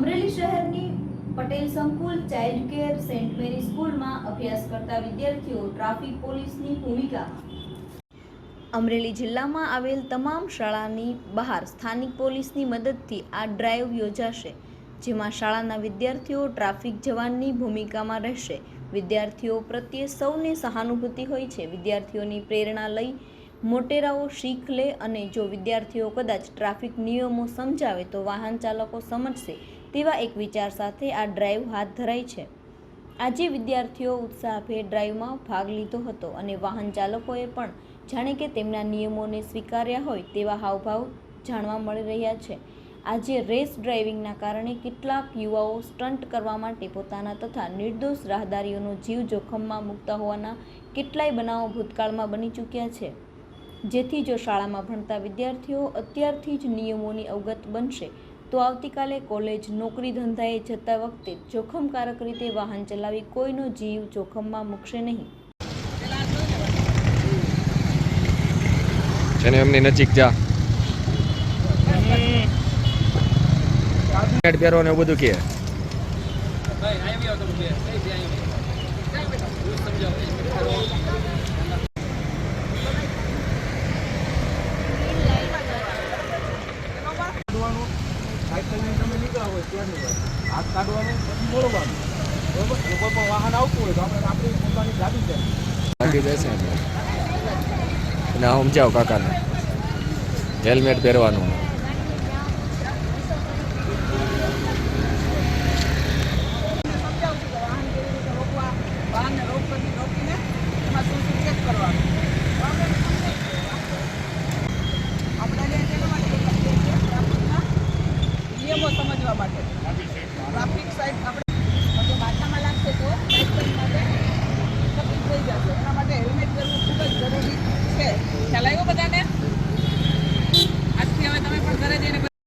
અમરેલી શહેરની પટેલ સંકુલ child care Saint મેરી સ્કૂલમાં અભ્યાસ કરતા વિદ્યાર્થીઓ ટ્રાફિક પોલીસની ભૂમિકા. અમરેલી જિલ્લામાં આવેલ તમામ શાળાની બહાર સ્થાનિક પોલીસની મદદથી આ ડ્રાઈવ યોજાશે, જેમાં શાળાના વિદ્યાર્થીઓ ટ્રાફિક જવાનની ભૂમિકામાં રહેશે. વિદ્યાર્થીઓ પ્રત્યે સૌને સહાનુભૂતિ હોય છે. વિદ્યાર્થીઓની પ્રેરણા લઈ મોટેરાઓ શીખ લે અને જો વિદ્યાર્થીઓ કદાચ ટ્રાફિક નિયમો સમજાવે તો વાહન ચાલકો સમજશે તેવા એક વિચાર સાથે આ ડ્રાઈવ હાથ ધરાઈ છે. આજે વિદ્યાર્થીઓ ઉત્સાહભેર ડ્રાઈવમાં ભાગ લીધો હતો અને વાહન ચાલકોએ પણ જાણે કે તેમના નિયમોને સ્વીકાર્યા હોય તેવા હાવભાવ જાણવા મળી રહ્યા છે. આજે રેસ ડ્રાઇવિંગના કારણે કેટલાક યુવાઓ સ્ટન્ટ કરવા માટે પોતાના તથા નિર્દોષ રાહદારીઓનો જીવ જોખમમાં મૂકતા હોવાના કેટલાય બનાવો ભૂતકાળમાં બની ચૂક્યા છે. જેથી જો શાળામાં ભણતા વિદ્યાર્થીઓ અત્યારથી જ નિયમોની અવગત બનશે તો આવતીકાલે કોલેજ નોકરી ધંધાએ જતા વખતે જોખમકારક રીતે વાહન ચલાવી કોઈનો જીવ જોખમમાં મૂકશે નહીં. છે ને એમની નજીક જા. પહેરો ને બધું કે. કાઢવાનું તમે લીધા હોય ત્યાંની હાથ કાઢવાનું પછી મોડવાનું બરોબર? કોઈ પણ વાહન આવતું હોય તો આપણે પોતાની ગાડી છે ગાડી એમને અને સમજાવ કાકાને. હેલ્મેટ પહેરવાનું.